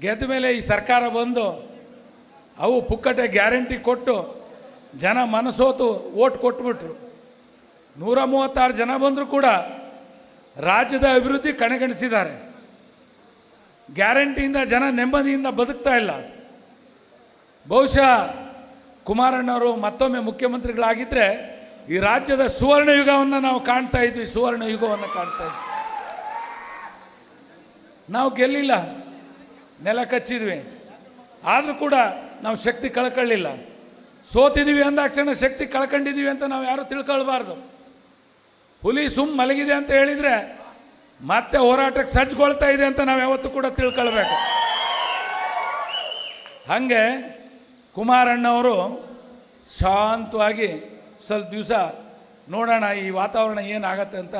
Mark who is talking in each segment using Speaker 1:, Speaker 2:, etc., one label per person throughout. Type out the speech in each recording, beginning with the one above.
Speaker 1: ಗೆದ್ದ ಮೇಲೆ ಈ ಸರ್ಕಾರ ಬಂದು ಅವು ಪುಕ್ಕಟೆ ಗ್ಯಾರಂಟಿ ಕೊಟ್ಟು ಜನ ಮನಸೋತು ಓಟ್ ಕೊಟ್ಬಿಟ್ರು. ನೂರ ಮೂವತ್ತಾರು ಜನ ಬಂದರೂ ಕೂಡ ರಾಜ್ಯದ ಅಭಿವೃದ್ಧಿ ಕಣಗಣಿಸಿದ್ದಾರೆ. ಗ್ಯಾರಂಟಿಯಿಂದ ಜನ ನೆಮ್ಮದಿಯಿಂದ ಬದುಕ್ತಾ ಇಲ್ಲ. ಬಹುಶಃ ಕುಮಾರಣ್ಣವರು ಮತ್ತೊಮ್ಮೆ ಮುಖ್ಯಮಂತ್ರಿಗಳಾಗಿದ್ದರೆ ಈ ರಾಜ್ಯದ ಸುವರ್ಣ ಯುಗವನ್ನು ನಾವು ಕಾಣ್ತಾ ಇದ್ವಿ. ಸುವರ್ಣ ಯುಗವನ್ನು ಕಾಣ್ತಾ ಇದ್ವಿ. ನಾವು ಗೆಲ್ಲಿಲ್ಲ. ನೆಲ ಕಚ್ಚಿದ್ವಿ. ಆದರೂ ಕೂಡ ನಾವು ಶಕ್ತಿ ಕಳ್ಕೊಳ್ಳಿಲ್ಲ. ಸೋತಿದ್ದೀವಿ ಅಂದಾಕ್ಷಣ ಶಕ್ತಿ ಕಳ್ಕೊಂಡಿದ್ದೀವಿ ಅಂತ ನಾವು ಯಾರು ತಿಳ್ಕೊಳ್ಬಾರ್ದು. ಹುಲಿ ಸುಮ್ ಮಲಗಿದೆ ಅಂತ ಹೇಳಿದರೆ ಮತ್ತೆ ಹೋರಾಟಕ್ಕೆ ಸಜ್ಜುಗೊಳ್ತಾ ಇದೆ ಅಂತ ನಾವು ಯಾವತ್ತೂ ಕೂಡ ತಿಳ್ಕೊಳ್ಬೇಕು. ಹಾಗೆ ಕುಮಾರಣ್ಣವರು ಶಾಂತವಾಗಿ ಸ್ವಲ್ಪ ದಿವಸ ನೋಡೋಣ ಈ ವಾತಾವರಣ ಏನಾಗತ್ತೆ ಅಂತ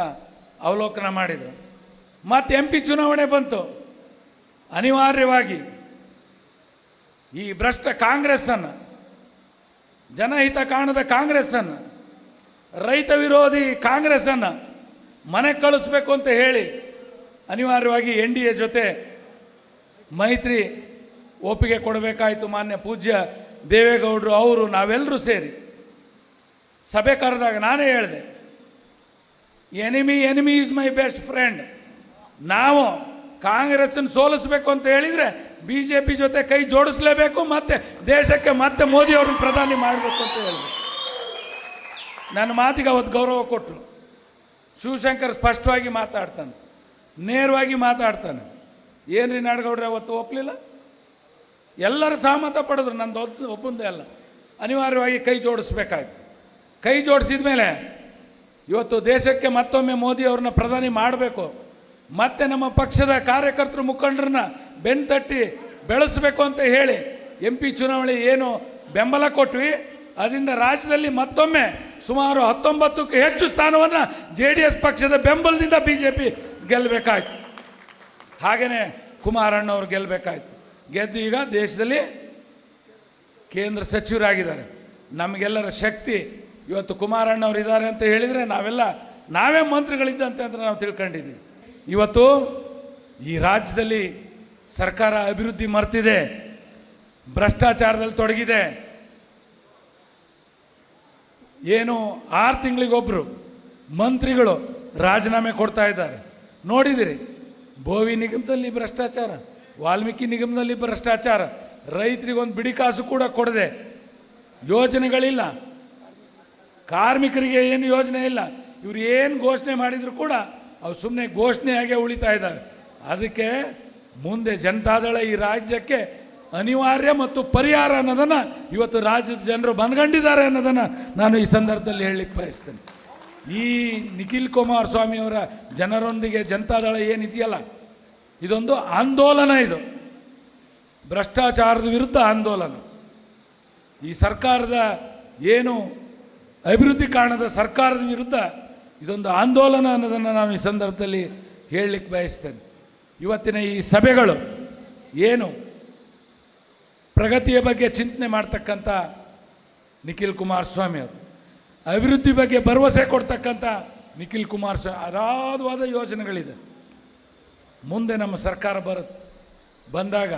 Speaker 1: ಅವಲೋಕನ ಮಾಡಿದರು. ಮತ್ತು ಎಂ ಪಿ ಚುನಾವಣೆ ಬಂತು. ಅನಿವಾರ್ಯವಾಗಿ ಈ ಭ್ರಷ್ಟ ಕಾಂಗ್ರೆಸ್ಸನ್ನು, ಜನಹಿತ ಕಾಣದ ಕಾಂಗ್ರೆಸ್ಸನ್ನು, ರೈತ ವಿರೋಧಿ ಕಾಂಗ್ರೆಸ್ಸನ್ನು ಮನೆ ಕಳಿಸ್ಬೇಕು ಅಂತ ಹೇಳಿ ಅನಿವಾರ್ಯವಾಗಿ ಎನ್ ಡಿ ಎ ಜೊತೆ ಮೈತ್ರಿ ಒಪ್ಪಿಗೆ ಕೊಡಬೇಕಾಯಿತು ಮಾನ್ಯ ಪೂಜ್ಯ ದೇವೇಗೌಡರು, ಅವರು, ನಾವೆಲ್ಲರೂ ಸೇರಿ. ಸಭೆ ಕರೆದಾಗ ನಾನೇ ಹೇಳಿದೆ enemy enemy is my best friend ನಾವು ಕಾಂಗ್ರೆಸ್ಸನ್ನು ಸೋಲಿಸಬೇಕು ಅಂತ ಹೇಳಿದರೆ ಬಿ ಜೆ ಪಿ ಜೊತೆ ಕೈ ಜೋಡಿಸ್ಲೇಬೇಕು ಮತ್ತೆ ದೇಶಕ್ಕೆ ಮತ್ತೆ ಮೋದಿ ಅವ್ರನ್ನ ಪ್ರಧಾನಿ ಮಾಡಬೇಕು ಅಂತ ಹೇಳಿದ್ರು. ನನ್ನ ಮಾತಿಗೆ ಅವತ್ತು ಗೌರವ ಕೊಟ್ಟರು ಶಿವಶಂಕರ್ ಸ್ಪಷ್ಟವಾಗಿ ಮಾತಾಡ್ತಾನೆ. ನೇರವಾಗಿ ಮಾತಾಡ್ತಾನೆ. ಏನ್ರಿ ನಾಡಗೌಡ್ರೆ, ಅವತ್ತು ಒಪ್ಪಲಿಲ್ಲ ಎಲ್ಲರೂ ಸಹಮತ ಪಡೆದ್ರು, ನಂದು ಒಬ್ಬ ಒಬ್ಬಂದೇ ಅಲ್ಲ. ಅನಿವಾರ್ಯವಾಗಿ ಕೈ ಜೋಡಿಸ್ಬೇಕಾಯ್ತು. ಕೈ ಜೋಡಿಸಿದ ಮೇಲೆ ಇವತ್ತು ದೇಶಕ್ಕೆ ಮತ್ತೊಮ್ಮೆ ಮೋದಿ ಅವ್ರನ್ನ ಪ್ರಧಾನಿ ಮಾಡಬೇಕು. ಮತ್ತೆ ನಮ್ಮ ಪಕ್ಷದ ಕಾರ್ಯಕರ್ತರು ಮುಖಂಡರನ್ನ ಬೆನ್ ತಟ್ಟಿ ಬೆಳೆಸಬೇಕು ಅಂತ ಹೇಳಿ ಎಂ ಪಿ ಚುನಾವಣೆ ಏನು ಬೆಂಬಲ ಕೊಟ್ವಿ. ಅದರಿಂದ ರಾಜ್ಯದಲ್ಲಿ ಮತ್ತೊಮ್ಮೆ ಸುಮಾರು ಹತ್ತೊಂಬತ್ತಕ್ಕೂ ಹೆಚ್ಚು ಸ್ಥಾನವನ್ನು ಜೆ ಡಿ ಎಸ್ ಪಕ್ಷದ ಬೆಂಬಲದಿಂದ ಬಿ ಜೆ ಪಿ ಗೆಲ್ಲಬೇಕಾಯ್ತು ಹಾಗೆಯೇ ಕುಮಾರಣ್ಣವ್ರು ಗೆಲ್ಲಬೇಕಾಯ್ತು ಗೆದ್ದು ಈಗ ದೇಶದಲ್ಲಿ ಕೇಂದ್ರ ಸಚಿವರಾಗಿದ್ದಾರೆ. ನಮಗೆಲ್ಲರ ಶಕ್ತಿ ಇವತ್ತು ಕುಮಾರಣ್ಣವ್ರು ಇದ್ದಾರೆ ಅಂತ ಹೇಳಿದರೆ ನಾವೆಲ್ಲ, ನಾವೇ ಮಂತ್ರಿಗಳಿದ್ದಂತೆ ಅಂತ ನಾವು ತಿಳ್ಕೊಂಡಿದ್ದೀವಿ. ಇವತ್ತು ಈ ರಾಜ್ಯದಲ್ಲಿ ಸರ್ಕಾರ ಅಭಿವೃದ್ಧಿ ಮರ್ತಿದೆ ಭ್ರಷ್ಟಾಚಾರದಲ್ಲಿ ತೊಡಗಿದೆ. ಏನು ಆರು ತಿಂಗಳಿಗೊಬ್ಬರು ಮಂತ್ರಿಗಳು ರಾಜೀನಾಮೆ ಕೊಡ್ತಾ ಇದ್ದಾರೆ. ನೋಡಿದಿರಿ, ಭೋವಿ ನಿಗಮದಲ್ಲಿ ಭ್ರಷ್ಟಾಚಾರ, ವಾಲ್ಮೀಕಿ ನಿಗಮದಲ್ಲಿ ಭ್ರಷ್ಟಾಚಾರ, ರೈತರಿಗೊಂದು ಬಿಡಿ ಕಾಸು ಕೂಡ ಕೊಡದೆ ಯೋಜನೆಗಳಿಲ್ಲ. ಕಾರ್ಮಿಕರಿಗೆ ಏನು ಯೋಜನೆ ಇಲ್ಲ, ಇವರು ಏನು ಘೋಷಣೆ ಮಾಡಿದರೂ ಕೂಡ ಅವು ಸುಮ್ಮನೆ ಘೋಷಣೆಯಾಗೆ ಉಳಿತಾ ಇದ್ದಾವೆ ಅದಕ್ಕೆ ಮುಂದೆ ಜನತಾದಳ ಈ ರಾಜ್ಯಕ್ಕೆ ಅನಿವಾರ್ಯ ಮತ್ತು ಪರಿಹಾರ ಅನ್ನೋದನ್ನು ಇವತ್ತು ರಾಜ್ಯದ ಜನರು ಮನಗಂಡಿದ್ದಾರೆ ಅನ್ನೋದನ್ನು ನಾನು ಈ ಸಂದರ್ಭದಲ್ಲಿ ಹೇಳಲಿಕ್ಕೆ ಬಯಸ್ತೇನೆ. ಈ ನಿಖಿಲ್ ಕುಮಾರಸ್ವಾಮಿ ಅವರ ಜನರೊಂದಿಗೆ ಜನತಾದಳ ಏನಿದೆಯಲ್ಲ, ಇದೊಂದು ಆಂದೋಲನ ಇದು. ಭ್ರಷ್ಟಾಚಾರದ ವಿರುದ್ಧ ಆಂದೋಲನ. ಈ ಸರ್ಕಾರದ ಏನು ಅಭಿವೃದ್ಧಿ ಕಾರಣದ ಸರ್ಕಾರದ ವಿರುದ್ಧ ಇದೊಂದು ಆಂದೋಲನ ಅನ್ನೋದನ್ನು ನಾನು ಈ ಸಂದರ್ಭದಲ್ಲಿ ಹೇಳಲಿಕ್ಕೆ ಬಯಸ್ತೇನೆ. ಇವತ್ತಿನ ಈ ಸಭೆಗಳು ಏನು ಪ್ರಗತಿಯ ಬಗ್ಗೆ ಚಿಂತನೆ ಮಾಡ್ತಕ್ಕಂಥ ನಿಖಿಲ್ ಕುಮಾರಸ್ವಾಮಿ ಅವರು, ಅಭಿವೃದ್ಧಿ ಬಗ್ಗೆ ಭರವಸೆ ಕೊಡ್ತಕ್ಕಂಥ ನಿಖಿಲ್ ಕುಮಾರಸ್ವಾಮಿ ಅಗಾಧವಾದ ಯೋಜನೆಗಳಿದೆ. ಮುಂದೆ ನಮ್ಮ ಸರ್ಕಾರ ಬರುತ್ತೆ. ಬಂದಾಗ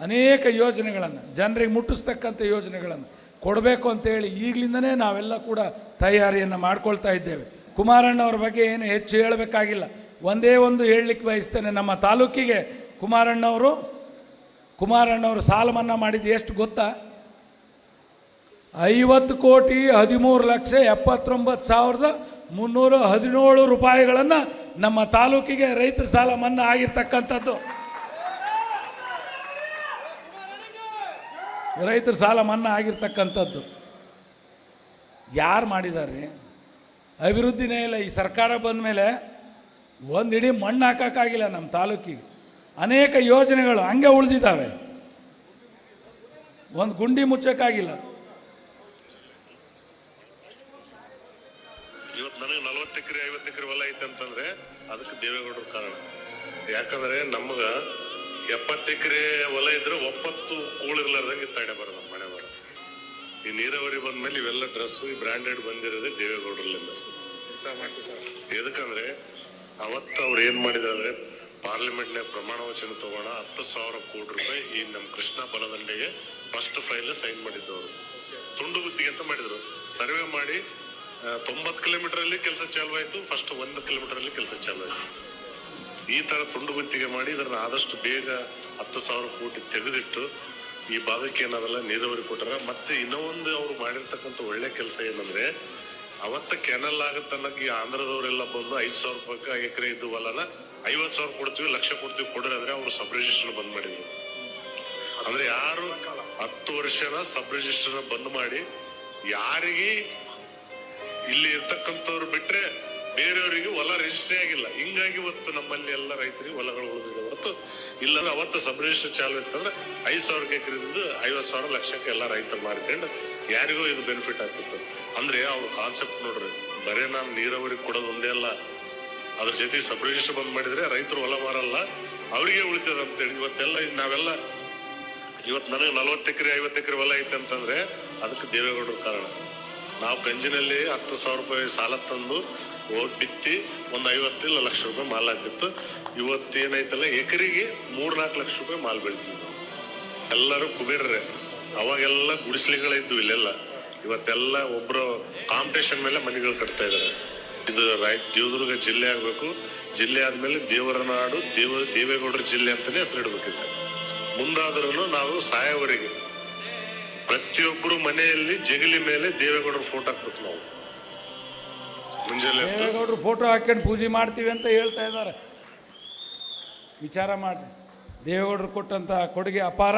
Speaker 1: ಅನೇಕ ಯೋಜನೆಗಳನ್ನು, ಜನರಿಗೆ ಮುಟ್ಟಿಸ್ತಕ್ಕಂಥ ಯೋಜನೆಗಳನ್ನು ಕೊಡಬೇಕು ಅಂತೇಳಿ ಈಗಲಿಂದನೇ ನಾವೆಲ್ಲ ಕೂಡ ತಯಾರಿಯನ್ನು ಮಾಡ್ಕೊಳ್ತಾ ಇದ್ದೇವೆ. ಕುಮಾರಣ್ಣವ್ರ ಬಗ್ಗೆ ಏನು ಹೆಚ್ಚು ಹೇಳಬೇಕಾಗಿಲ್ಲ. ಒಂದೇ ಒಂದು ಹೇಳಲಿಕ್ಕೆ ಬಯಸ್ತೇನೆ. ನಮ್ಮ ತಾಲೂಕಿಗೆ ಕುಮಾರಣ್ಣವರು ಕುಮಾರಣ್ಣವರು ಸಾಲ ಮನ್ನಾ ಮಾಡಿದ್ದು ಎಷ್ಟು ಗೊತ್ತಾ? ಐವತ್ತು ಕೋಟಿ ಹದಿಮೂರು ಲಕ್ಷ ಎಪ್ಪತ್ತೊಂಬತ್ತು ಸಾವಿರದ ಮುನ್ನೂರ ಹದಿನೇಳು ರೂಪಾಯಿಗಳನ್ನು ನಮ್ಮ ತಾಲೂಕಿಗೆ ರೈತರ ಸಾಲ ಮನ್ನಾ ಆಗಿರ್ತಕ್ಕಂಥದ್ದು. ರೈತರ ಸಾಲ ಮನ್ನಾ ಆಗಿರ್ತಕ್ಕಂಥದ್ದು. ಯಾರು ಮಾಡಿದ್ದಾರೆ? ಅಭಿವೃದ್ಧಿನೇ ಇಲ್ಲ ಈ ಸರ್ಕಾರ ಬಂದ ಮೇಲೆ ಒಂದು ಇಡೀ ಮಣ್ಣು ಹಾಕೋಕ್ಕಾಗಿಲ್ಲ ನಮ್ಮ ತಾಲೂಕಿಗೆ. ಅನೇಕ ಯೋಜನೆಗಳು ಹಂಗೆ ಉಳಿದಿದ್ದಾವೆ. ಒಂದು ಗುಂಡಿ ಮುಚ್ಚೋಕ್ಕಾಗಿಲ್ಲ.
Speaker 2: ಇವತ್ತು ನನಗೆ ನಲವತ್ತು ಎಕರೆ, ಐವತ್ತು ಎಕರೆ ಹೊಲ ಐತೆ ಅಂತಂದ್ರೆ ಅದಕ್ಕೆ ದೇವೇಗೌಡರು ಕಾರಣ. ಯಾಕಂದ್ರೆ ನಮಗ ಎಪ್ಪತ್ತು ಎಕರೆ ಹೊಲ ಇದ್ರೆ ಒಪ್ಪತ್ತು ಕೂಳಿರ್ಲಾರ್ದಂಗೆ ತಡೆ ಬರೋದು ಮಳೆ ಬರೋದು ಈ ನೀರಾವರಿ ಬಂದ್ಮೇಲೆ ಇವೆಲ್ಲ ಡ್ರೆಸ್ ಈ ಬ್ರ್ಯಾಂಡೆಡ್ ಬಂದಿರೋದೇ ದೇವೇಗೌಡರ್ಲಿಂದ ಎದಕ್ಕಂದ್ರೆ ಅವತ್ತು ಅವ್ರು ಏನ್ ಮಾಡಿದ್ರೆ ಪಾರ್ಲಿಮೆಂಟ್ನ ಪ್ರಮಾಣ ವಚನ ತಗೋಣ, ಹತ್ತು ಸಾವಿರ ಕೋಟಿ ರೂಪಾಯಿ ಈ ನಮ್ಮ ಕೃಷ್ಣ ಬಲದಂಡೆಗೆ ಫಸ್ಟ್ ಫೈಲ್ ಸೈನ್ ಮಾಡಿದ್ದವರು. ತುಂಡು ಗುತ್ತಿಗೆ ಅಂತ ಮಾಡಿದ್ರು. ಸರ್ವೆ ಮಾಡಿ ತೊಂಬತ್ತು ಕಿಲೋಮೀಟರ್ ಅಲ್ಲಿ ಕೆಲಸ ಚಾಲು ಆಯ್ತು ಫಸ್ಟ್ ಒಂದು ಕಿಲೋಮೀಟರ್ ಅಲ್ಲಿ ಕೆಲಸ ಚಾಲು ಆಯ್ತು ಈ ತರ ತುಂಡು ಗುತ್ತಿಗೆ ಮಾಡಿ ಇದನ್ನ ಆದಷ್ಟು ಬೇಗ ಹತ್ತು ಸಾವಿರ ಕೋಟಿ ತೆಗೆದಿಟ್ಟು ಈ ಭಾಗಕ್ಕೆ ಏನಾದಲ್ಲ ನೀರಾವರಿ ಕೊಟ್ಟರೆ. ಮತ್ತೆ ಇನ್ನೊಂದು ಅವ್ರು ಮಾಡಿರ್ತಕ್ಕಂಥ ಒಳ್ಳೆ ಕೆಲಸ ಏನಂದ್ರೆ ಅವತ್ತ ಕೆನಲ್ ಆಗತ್ತನ್ನಕ್ಕೆ ಈ ಆಂಧ್ರದವರೆಲ್ಲ ಬಂದು ಐದು ಸಾವಿರ ರೂಪಾಯಿ ಎಕರೆ ಇದ್ದು ಹೊಲನ ಐವತ್ತು ಸಾವಿರ ಕೊಡ್ತೀವಿ, ಲಕ್ಷ ಕೊಡ್ತೀವಿ ಕೊಡ್ರಿ ಅಂದ್ರೆ ಅವರು ಸಬ್ ರಿಜಿಸ್ಟರ್ ಬಂದ್ ಮಾಡಿದ್ರು. ಅಂದ್ರೆ ಯಾರು ಹತ್ತು ವರ್ಷನ ಸಬ್ ರಿಜಿಸ್ಟರ್ ಬಂದ್ ಮಾಡಿ ಯಾರಿಗೆ ಇಲ್ಲಿ ಇರ್ತಕ್ಕಂಥವ್ರು ಬಿಟ್ರೆ ಬೇರೆಯವರಿಗೆ ಹೊಲ ರಿಜಿಸ್ಟ್ರಿ ಆಗಿಲ್ಲ. ಹಿಂಗಾಗಿ ಇವತ್ತು ನಮ್ಮಲ್ಲಿ ಎಲ್ಲ ರೈತರಿಗೆ ಹೊಲಗಳು ಉಳಿದಿದೆ ಹೊರತು ಇಲ್ಲ ಅವತ್ತು ಸಬ್ ರಿಜಿಸ್ಟರ್ ಚಾಲು ಇತ್ತಂದ್ರೆ ಐದು ಸಾವಿರಕ್ಕೆ ಎಕರೆದಿಂದ ಐವತ್ತು ಸಾವಿರ ಲಕ್ಷಕ್ಕೆ ಎಲ್ಲ ರೈತರು ಮಾರ್ಕೊಂಡು ಯಾರಿಗೂ ಇದು ಬೆನಿಫಿಟ್ ಆಗ್ತಿತ್ತು. ಅಂದ್ರೆ ಅವ್ರ ಕಾನ್ಸೆಪ್ಟ್ ನೋಡ್ರಿ, ಬರೇ ನಾನು ನೀರಾವರಿ ಕೊಡೋದು ಒಂದೇ ಅಲ್ಲ. ಅದ್ರ ಜೊತೆ ಸಬ್ ರಿಜಿಸ್ಟರ್ ಬಂದ್ ಮಾಡಿದ್ರೆ ರೈತರು ಹೊಲ ಮಾರಲ್ಲ, ಅವರಿಗೆ ಉಳಿತದ ಅಂತೇಳಿ. ಇವತ್ತೆಲ್ಲ ನಾವೆಲ್ಲ ಇವತ್ತು ನನಗೆ ನಲವತ್ತು ಎಕರೆ, ಐವತ್ತು ಎಕರೆ ಹೊಲ ಐತೆ ಅಂತಂದ್ರೆ ಅದಕ್ಕೆ ದೇವೇಗೌಡರು ಕಾರಣ. ನಾವು ಗಂಜಿನಲ್ಲಿ ಹತ್ತು ಸಾವಿರ ರೂಪಾಯಿ ಸಾಲ ತಂದು ಬಿತ್ತಿ ಒಂದು ಐವತ್ತು ಇಲ್ಲ ಲಕ್ಷ ರೂಪಾಯಿ ಮಾಲ್ ಆಗ್ತಿತ್ತು. ಇವತ್ತು ಎಕರಿಗೆ ಎಕರೆಗೆ ಮೂರ್ನಾಲ್ಕು ಲಕ್ಷ ರೂಪಾಯಿ ಮಾಲ್ ಬೆಳಿತೀವಿ ನಾವು. ಎಲ್ಲರೂ ಕುಬೇರ್ರೆ. ಅವಾಗೆಲ್ಲ ಗುಡಿಸ್ಲಿಗಳಿದ್ವು ಇಲ್ಲೆಲ್ಲ. ಇವತ್ತೆಲ್ಲ ಒಬ್ಬರು ಕಾಂಪಿಟೇಷನ್ ಮೇಲೆ ಮನೆಗಳು ಕಟ್ತಾ ಇದ್ದಾರೆ. ಇದು ರೈ ದೇವದುರ್ಗ ಜಿಲ್ಲೆ ಆಗಬೇಕು. ಜಿಲ್ಲೆ ಆದಮೇಲೆ ದೇವರ ನಾಡು ದೇವ ದೇವೇಗೌಡರ ಜಿಲ್ಲೆ ಅಂತಾನೆ ಹೆಸರಿಡ್ಬೇಕಿದೆ. ಮುಂದಾದ್ರೂ ನಾವು ಸಾಯವರೆಗೆ ಪ್ರತಿಯೊಬ್ಬರು ಮನೆಯಲ್ಲಿ ಜಗಲಿ ಮೇಲೆ ದೇವೇಗೌಡರ ಫೋಟೋ ಹಾಕ್ಬೇಕು ನಾವು. ಮುಂಜಾನೆ
Speaker 1: ದೇವೇಗೌಡರು ಫೋಟೋ ಹಾಕೊಂಡು ಪೂಜೆ ಮಾಡ್ತೀವಿ ಅಂತ ಹೇಳ್ತಾ ಇದ್ದಾರೆ. ವಿಚಾರ ಮಾಡಿ ದೇವೇಗೌಡರು ಕೊಟ್ಟಂತ ಕೊಡುಗೆ ಅಪಾರ.